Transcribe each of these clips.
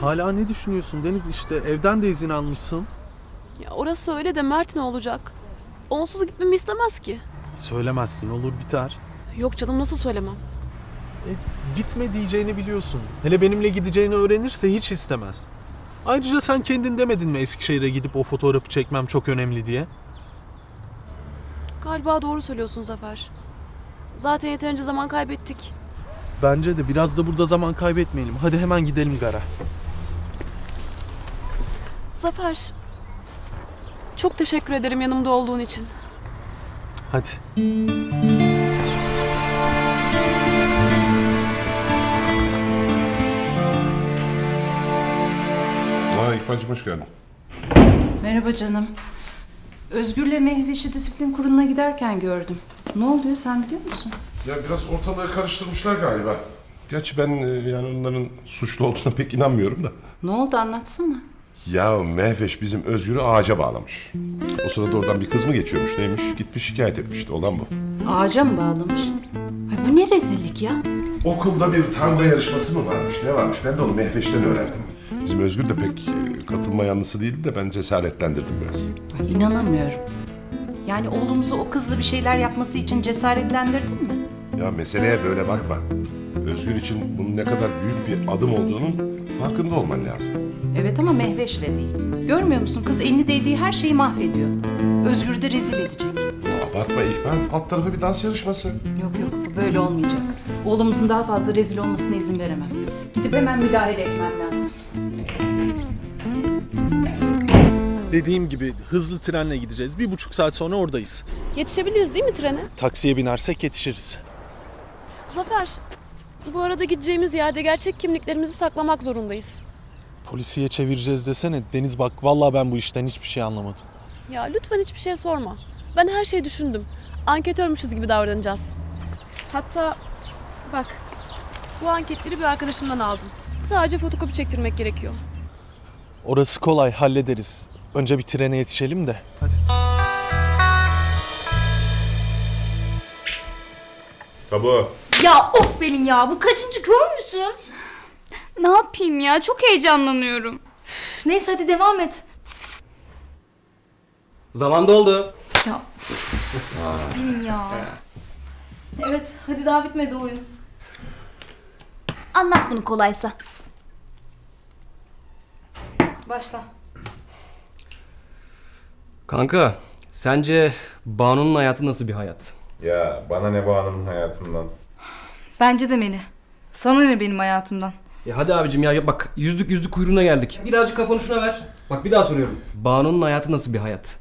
Hala ne düşünüyorsun Deniz işte evden de izin almışsın. Ya orası öyle de Mert ne olacak? Onsuz gitmemi istemez ki. Söylemezsin olur biter. Yok canım nasıl söylemem? E, gitme diyeceğini biliyorsun. Hele benimle gideceğini öğrenirse hiç istemez. Ayrıca sen kendin demedin mi Eskişehir'e gidip o fotoğrafı çekmem çok önemli diye? Galiba doğru söylüyorsun Zafer. Zaten yeterince zaman kaybettik. Bence de biraz da burada zaman kaybetmeyelim. Hadi hemen gidelim gara. Zafer. Çok teşekkür ederim yanımda olduğun için. Hadi. Aa İkbal'cim hoş geldin. Merhaba canım. Özgür'le Mehveş'i disiplin kuruluna giderken gördüm. Ne oluyor sen biliyor musun? Ya biraz ortalığı karıştırmışlar galiba. Gerçi ben e, yani onların suçlu olduğuna pek inanmıyorum da. Ne oldu anlatsana. Ya Mehveş bizim Özgür'ü ağaca bağlamış. O sırada oradan bir kız mı geçiyormuş neymiş? Gitmiş şikayet etmişti olan bu. Ağaca mı bağlamış? Ay bu ne rezillik ya? Okulda bir tango yarışması mı varmış ne varmış ben de onu Mehveş'ten öğrendim. Bizim Özgür de pek e, katılma yanlısı değildi de ben cesaretlendirdim biraz. Ay, inanamıyorum. Yani oğlumuzu o kızla bir şeyler yapması için cesaretlendirdin mi? Ya meseleye böyle bakma. Özgür için bunun ne kadar büyük bir adım olduğunun farkında olman lazım. Evet ama Mehveş'le değil. Görmüyor musun kız elini değdiği her şeyi mahvediyor. Özgür'ü de rezil edecek. Ya abartma İkbal. Alt tarafı bir dans yarışması. Yok yok bu böyle olmayacak. Oğlumuzun daha fazla rezil olmasına izin veremem. Gidip hemen müdahale etmem lazım. Dediğim gibi hızlı trenle gideceğiz. Bir buçuk saat sonra oradayız. Yetişebiliriz değil mi trene? Taksiye binersek yetişiriz. Zafer. Bu arada gideceğimiz yerde gerçek kimliklerimizi saklamak zorundayız. Polisiye çevireceğiz desene. Deniz bak vallahi ben bu işten hiçbir şey anlamadım. Ya lütfen hiçbir şey sorma. Ben her şeyi düşündüm. Anketörmüşüz gibi davranacağız. Hatta bak bu anketleri bir arkadaşımdan aldım. Sadece fotokopi çektirmek gerekiyor. Orası kolay hallederiz. Önce bir trene yetişelim de. Hadi. Tabu. Ya of Pelin ya bu kaçıncı kör müsün? Ne yapayım ya çok heyecanlanıyorum. Üf, Neyse hadi devam et. Zaman doldu. Ya of, Pelin ya. Evet hadi daha bitmedi oyun. Anlat bunu kolaysa. Başla. Kanka, sence Banu'nun hayatı nasıl bir hayat? Ya bana ne bu hanımın hayatından. Bence de Meli. Sana ne benim hayatımdan? Ya hadi abicim ya bak yüzlük yüzlük kuyruğuna geldik. Birazcık kafanı şuna ver. Bak bir daha soruyorum. Banu'nun hayatı nasıl bir hayat?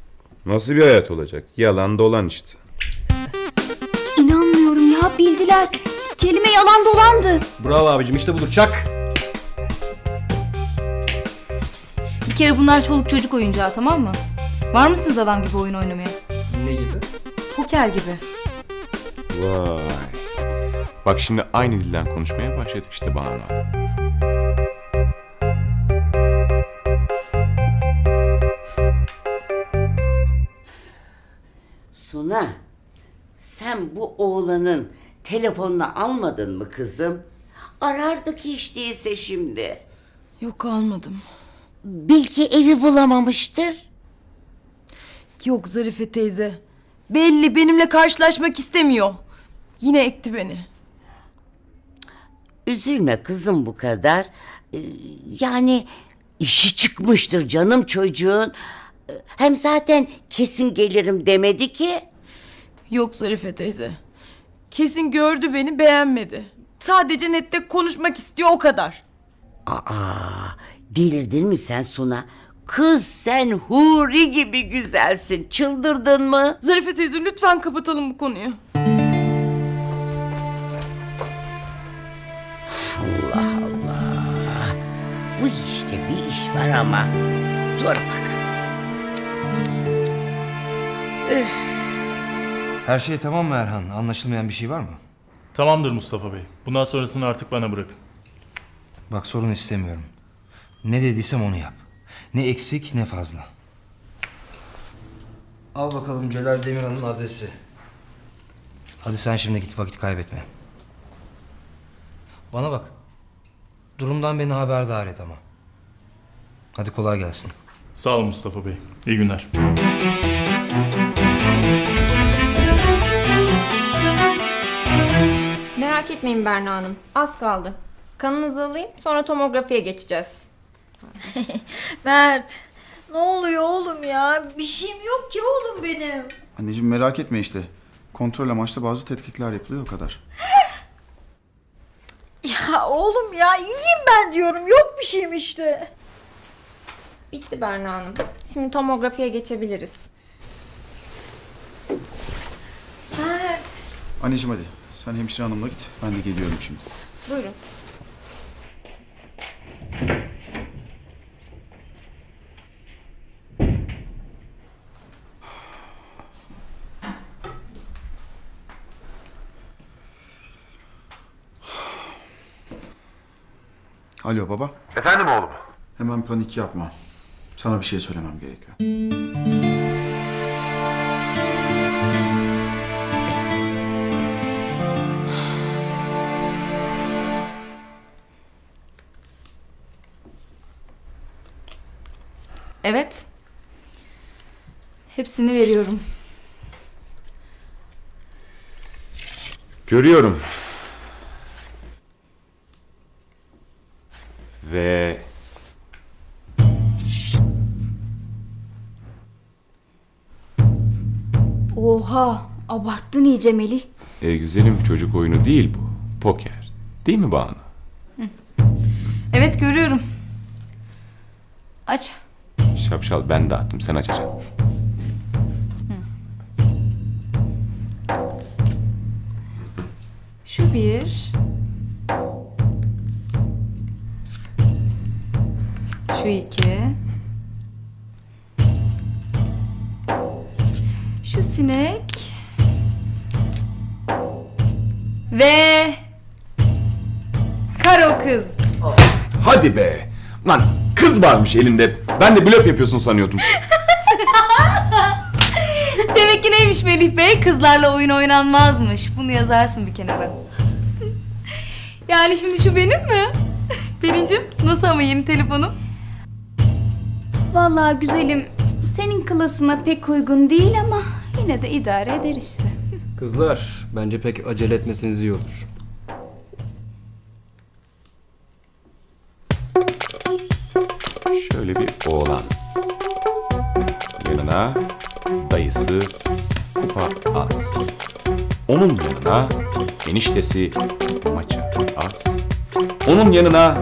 Nasıl bir hayat olacak? Yalan dolan işte. İnanmıyorum ya bildiler. Kelime yalan dolandı. Bravo abicim işte budur çak. Bir kere bunlar çoluk çocuk oyuncağı tamam mı? Var mısınız adam gibi oyun oynamaya? Ne gibi? Poker gibi. Vay. Bak şimdi aynı dilden konuşmaya başladık işte Banu. Suna, sen bu oğlanın telefonunu almadın mı kızım? Arardık hiç değilse şimdi. Yok almadım. Belki evi bulamamıştır. Yok Zarife teyze. Belli benimle karşılaşmak istemiyor. Yine ekti beni. Üzülme kızım bu kadar. Ee, Yani işi çıkmıştır canım çocuğun. Ee, Hem zaten kesin gelirim demedi ki. Yok Zarife teyze. Kesin gördü beni beğenmedi. Sadece nette konuşmak istiyor o kadar. Aa, delirdin mi sen Suna? Kız sen huri gibi güzelsin. Çıldırdın mı? Zarife teyze lütfen kapatalım bu konuyu. İş var ama. Dur bakalım. Her şey tamam mı Erhan? Anlaşılmayan bir şey var mı? Tamamdır Mustafa Bey. Bundan sonrasını artık bana bırakın. Bak sorun istemiyorum. Ne dediysem onu yap. Ne eksik ne fazla. Al bakalım Celal Demirhan'ın adresi. Hadi sen şimdi git vakit kaybetme. Bana bak. Durumdan beni haberdar et ama. Hadi kolay gelsin. Sağ ol Mustafa Bey. İyi günler. Merak etmeyin Berna Hanım. Az kaldı. Kanınızı alayım sonra tomografiye geçeceğiz. Mert ne oluyor oğlum ya? Bir şeyim yok ki oğlum benim. Anneciğim merak etme işte. Kontrol amaçlı bazı tetkikler yapılıyor o kadar. Ya oğlum ya iyiyim ben diyorum. Yok bir şeyim işte. Bitti Berna Hanım. Şimdi tomografiye geçebiliriz. Mert. Anneciğim hadi. Sen hemşire hanımla git. Ben de geliyorum şimdi. Buyurun. Alo baba. Efendim oğlum? Hemen panik yapma. Sana bir şey söylemem gerekiyor. Evet. Hepsini veriyorum. Görüyorum. Ve abarttın iyice Melih. e, güzelim çocuk oyunu değil bu. Poker. Değil mi Banu? Evet görüyorum. Aç. Şapşal ben dağıttım sen açacaksın. Şu bir. Şu iki. Şu sinek. Ve karo kız. Hadi be. Lan kız varmış elinde. Ben de blöf yapıyorsun sanıyordum. Demek ki neymiş Melih Bey? Kızlarla oyun oynanmazmış. Bunu yazarsın bir kenara. yani şimdi şu benim mi? Pelincim nasıl ama yeni telefonum? Vallahi güzelim senin klasına pek uygun değil ama yine de idare eder işte. Kızlar bence pek acele etmeseniz iyi olur. Şöyle bir oğlan. Yanına dayısı kupa az. Onun yanına eniştesi maça az. Onun yanına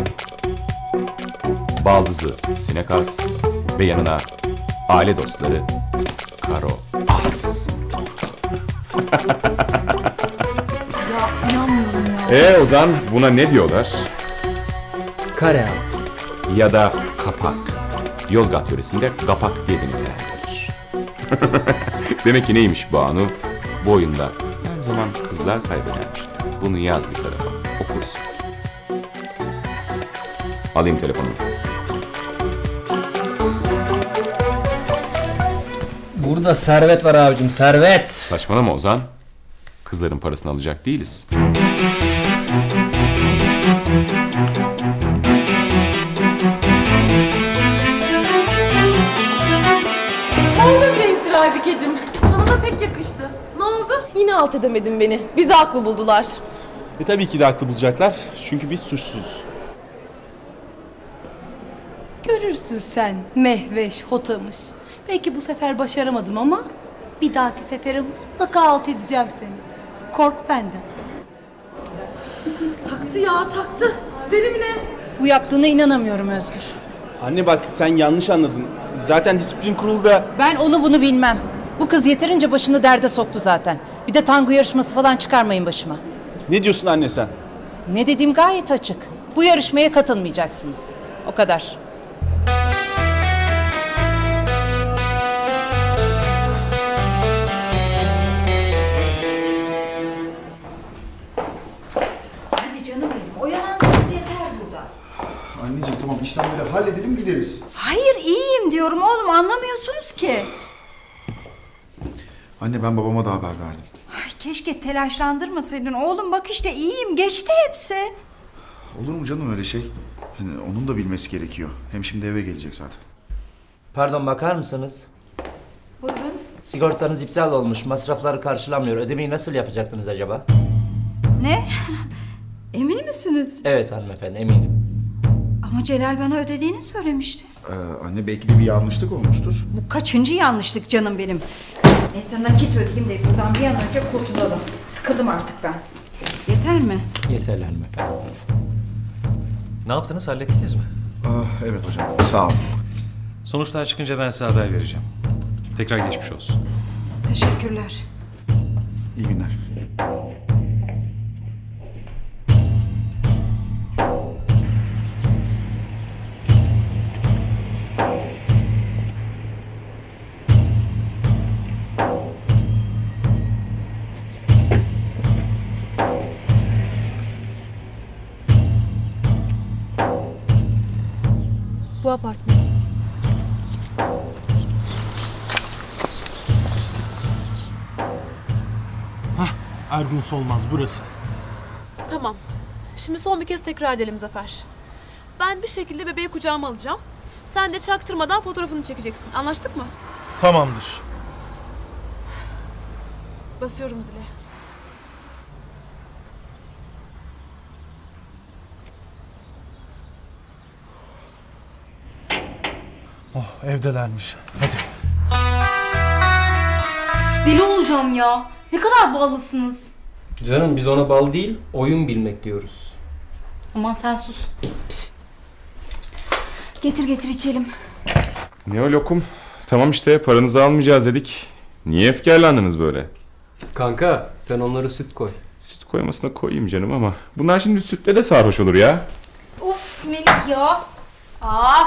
baldızı sinek az. Ve yanına aile dostları karo az. E Ozan buna ne diyorlar? Kareans. Ya da kapak. Yozgat yöresinde kapak diye nitelendirilir. Demek ki neymiş Banu? Bu oyunda her zaman kızlar kaybedermiş. Bunu yaz bir tarafa. Okursun. Alayım telefonumu. Burada servet var abicim servet. Saçmalama Ozan. Kızların parasını alacak değiliz. Aybikeciğim. Sana da pek yakıştı. Ne oldu? Yine alt edemedin beni. Bizi haklı buldular. E tabii ki de haklı bulacaklar. Çünkü biz suçsuzuz. Görürsün sen Mehveş, Hotamış. Belki bu sefer başaramadım ama bir dahaki sefere mutlaka alt edeceğim seni. Kork benden. Taktı ya taktı. Deli mi ne? Bu yaptığına inanamıyorum Özgür. Anne bak sen yanlış anladın. Zaten disiplin kurulu da... Ben onu bunu bilmem. Bu kız yeterince başını derde soktu zaten. Bir de tango yarışması falan çıkarmayın başıma. Ne diyorsun anne sen? Ne dediğim gayet açık. Bu yarışmaya katılmayacaksınız. O kadar. Hadi canım benim. Yeter burada. Anneciğim tamam işlemleri halledelim gideriz. Hayır iyiyim diyorum oğlum anlamıyorsunuz ki. Anne ben babama da haber verdim. Ay keşke telaşlandırmasaydın oğlum bak işte iyiyim geçti hepsi. Olur mu canım öyle şey? Hani onun da bilmesi gerekiyor. Hem şimdi eve gelecek zaten. Pardon bakar mısınız? Buyurun. Sigortanız iptal olmuş. Masrafları karşılamıyor. Ödemeyi nasıl yapacaktınız acaba? Ne? Emin misiniz? Evet hanımefendi eminim. Ama Celal bana ödediğini söylemişti. Ee, anne belki de bir yanlışlık olmuştur. Bu kaçıncı yanlışlık canım benim. Neyse nakit ödeyeyim de buradan bir an önce kurtulalım. Sıkıldım artık ben. Yeter mi? Yeterli hanımefendi. Ne yaptınız hallettiniz mi? Ah, evet hocam sağ olun. Sonuçlar çıkınca ben size haber vereceğim. Tekrar geçmiş olsun. Teşekkürler. İyi günler. Bu apartman. Hah, Ergun Solmaz burası. Tamam. Şimdi son bir kez tekrar edelim Zafer. Ben bir şekilde bebeği kucağıma alacağım. Sen de çaktırmadan fotoğrafını çekeceksin. Anlaştık mı? Tamamdır. Basıyorum zile. Oh evdelermiş. Hadi. Deli olacağım ya. Ne kadar ballısınız. Canım biz ona bal değil oyun bilmek diyoruz. Aman sen sus. Getir getir içelim. Ne o lokum? Tamam işte paranızı almayacağız dedik. Niye efkarlandınız böyle? Kanka sen onları süt koy. Süt koymasına koyayım canım ama bunlar şimdi sütle de sarhoş olur ya. Uf Melih ya. Aa,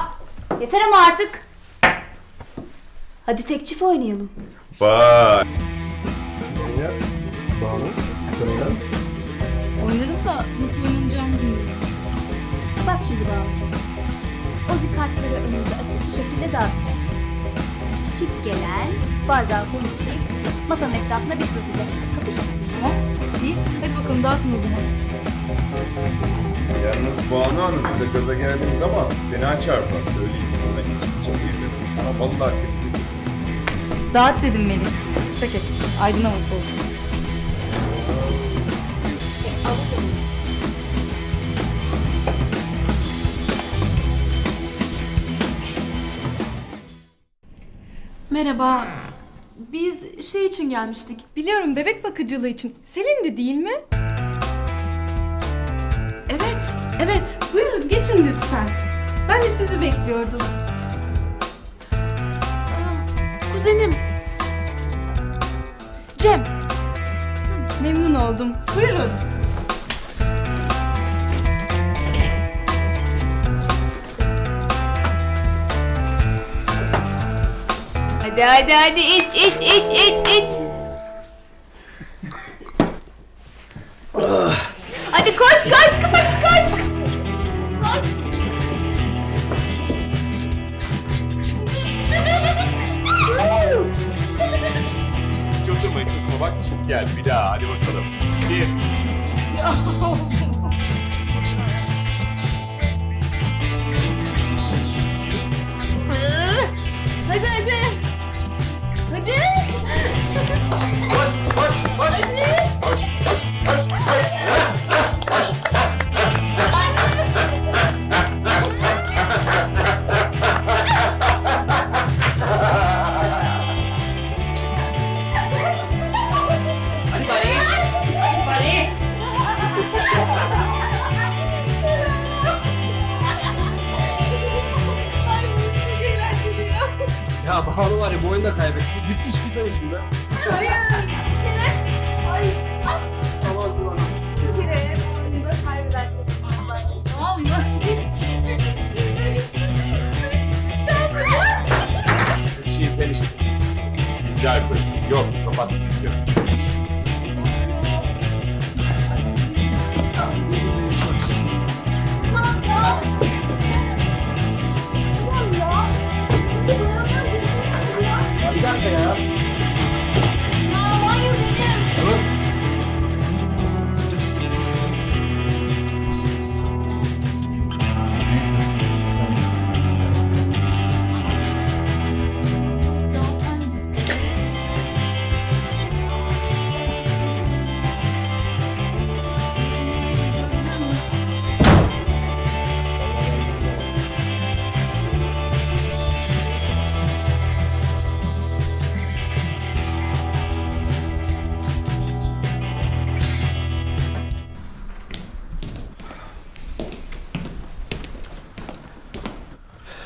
yeter ama artık. Hadi tek çift oynayalım. Vay. Oynarım da nasıl oynanacağını bilmiyorum. Bak şimdi Banucuğum. Ozi kartları önümüze açık bir şekilde dağıtacak. Çift gelen bardağı fırlatıp masanın etrafına bir tur atacak. Kapış. Tamam. İyi. Hadi bakalım dağıtın o zaman. Yalnız Banu Hanım de gaza geldiniz ama fena çarpar söyleyeyim. Sonra içim içim gelir. Sonra vallahi tepki Dağıt dedim Melih. Kısa kes. Aydın havası olsun. Merhaba. Biz şey için gelmiştik. Biliyorum bebek bakıcılığı için. Selin de değil mi? Evet. Buyurun geçin lütfen. Ben de sizi bekliyordum. Kuzenim. Cem. Memnun oldum. Buyurun. Hadi hadi hadi iç iç iç iç iç. hadi koş koş koş koş. Koş. Çift geldi bir daha hadi bakalım. Çift. Hadi hadi. Ya Banu var ya bu oyunda kaybetti. Bütün içki sen içtin be. Hayır. Yine. Ay. ah. Bir kere oyunda kaybeden Tamam mı? Bir şey sen içtin. Biz de alkol. Yok kapat. Yok.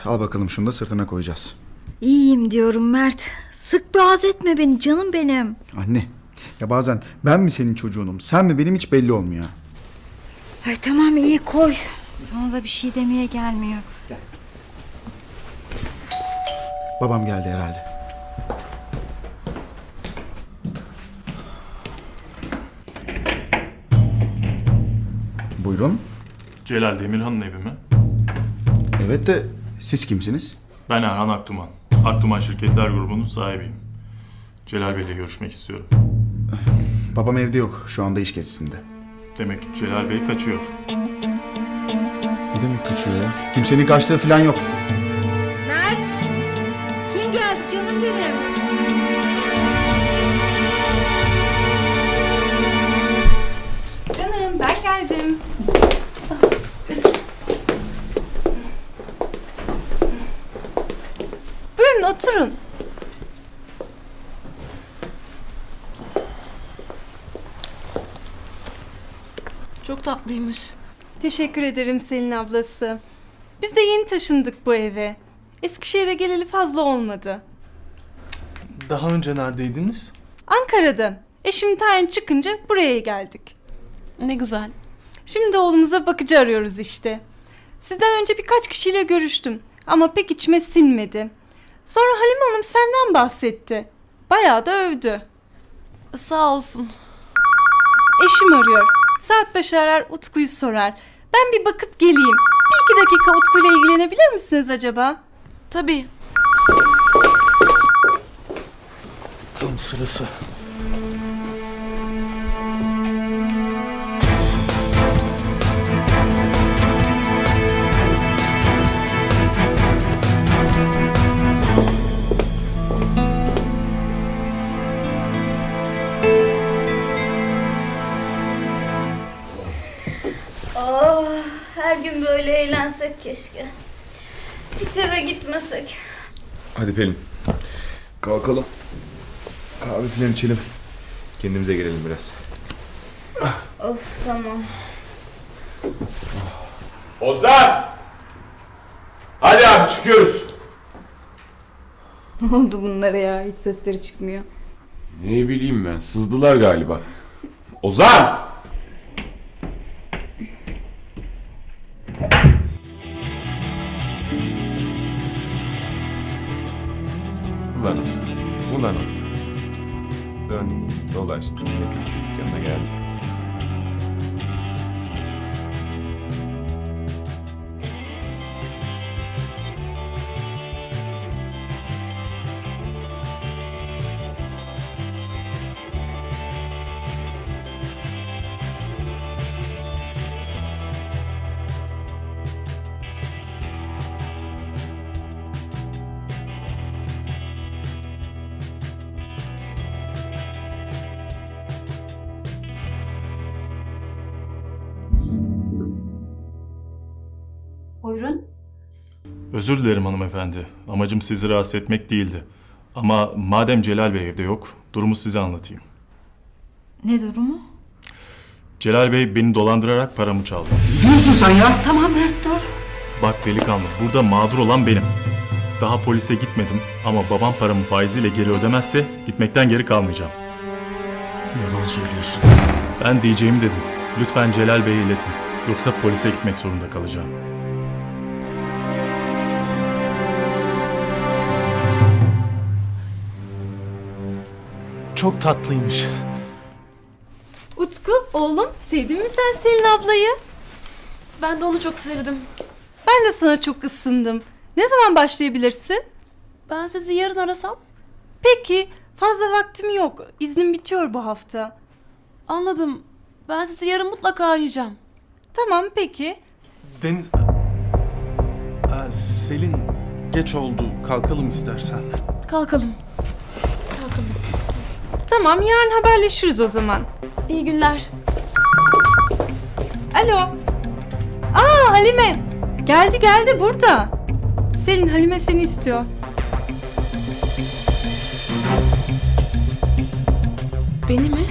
Al bakalım şunu da sırtına koyacağız. İyiyim diyorum Mert. Sık boğaz etme beni canım benim. Anne. Ya bazen ben mi senin çocuğunum, sen mi benim hiç belli olmuyor. Ay tamam iyi koy. Sana da bir şey demeye gelmiyor. Babam geldi herhalde. Buyurun. Celal Demirhan'ın evi mi? Evet de siz kimsiniz? Ben Erhan Aktuman. Aktuman Şirketler Grubu'nun sahibiyim. Celal Bey'le görüşmek istiyorum. Babam evde yok. Şu anda iş gezisinde. Demek Celal Bey kaçıyor. Ne demek kaçıyor ya? Kimsenin kaçtığı falan yok. Oturun. Çok tatlıymış. Teşekkür ederim Selin ablası. Biz de yeni taşındık bu eve. Eskişehir'e geleli fazla olmadı. Daha önce neredeydiniz? Ankara'da. Eşim tayin çıkınca buraya geldik. Ne güzel. Şimdi oğlumuza bakıcı arıyoruz işte. Sizden önce birkaç kişiyle görüştüm ama pek içime sinmedi. Sonra Halime Hanım senden bahsetti. Bayağı da övdü. Sağ olsun. Eşim arıyor. Saat başı arar Utku'yu sorar. Ben bir bakıp geleyim. Bir iki dakika Utku'yla ilgilenebilir misiniz acaba? Tabii. Tam sırası. Eğlensek keşke. Hiç eve gitmesek. Hadi Pelin. Kalkalım. Kahve falan içelim. Kendimize gelelim biraz. Of tamam. Ozan! Hadi abi çıkıyoruz. Ne oldu bunlara ya? Hiç sesleri çıkmıyor. Ne bileyim ben sızdılar galiba. Ozan! Thank you. Buyurun. Özür dilerim hanımefendi. Amacım sizi rahatsız etmek değildi. Ama madem Celal Bey evde yok, durumu size anlatayım. Ne durumu? Celal Bey beni dolandırarak paramı çaldı. Ne diyorsun sen ya? Tamam Mert dur. Bak delikanlı, burada mağdur olan benim. Daha polise gitmedim ama babam paramı faiziyle geri ödemezse gitmekten geri kalmayacağım. Yalan söylüyorsun. Ben diyeceğimi dedim. Lütfen Celal Bey'e iletin. Yoksa polise gitmek zorunda kalacağım. Çok tatlıymış. Utku oğlum sevdin mi sen Selin ablayı? Ben de onu çok sevdim. Ben de sana çok ısındım. Ne zaman başlayabilirsin? Ben sizi yarın arasam? Peki fazla vaktim yok. İznim bitiyor bu hafta. Anladım. Ben sizi yarın mutlaka arayacağım. Tamam peki. Deniz... Aa, Selin geç oldu. Kalkalım istersen. Kalkalım. Tamam yarın haberleşiriz o zaman. İyi günler. Alo. Aa Halime. Geldi geldi burada. Selin Halime seni istiyor. Beni mi?